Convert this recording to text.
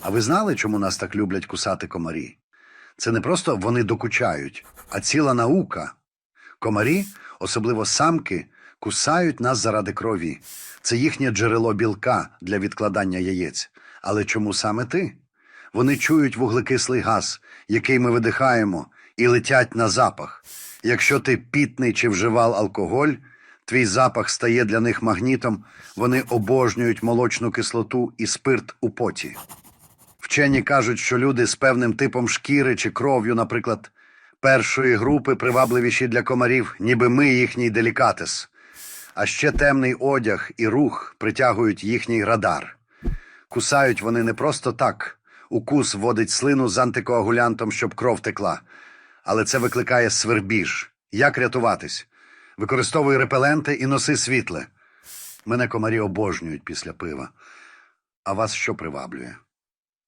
А ви знали, чому нас так люблять кусати комарі? Це не просто вони докучають, а ціла наука. Комарі, особливо самки, кусають нас заради крові. Це їхнє джерело білка для відкладання яєць. Але чому саме ти? Вони чують вуглекислий газ, який ми видихаємо, і летять на запах. Якщо ти пітний чи вживав алкоголь, твій запах стає для них магнітом, вони обожнюють молочну кислоту і спирт у поті. Вчені кажуть, що люди з певним типом шкіри чи кров'ю, наприклад, першої групи привабливіші для комарів, ніби ми їхній делікатес. А ще темний одяг і рух притягують їхній радар. Кусають вони не просто так. Укус вводить слину з антикоагулянтом, щоб кров текла. Але це викликає свербіж. Як рятуватись? Використовуй репеленти і носи світле. Мене комарі обожнюють після пива. А вас що приваблює?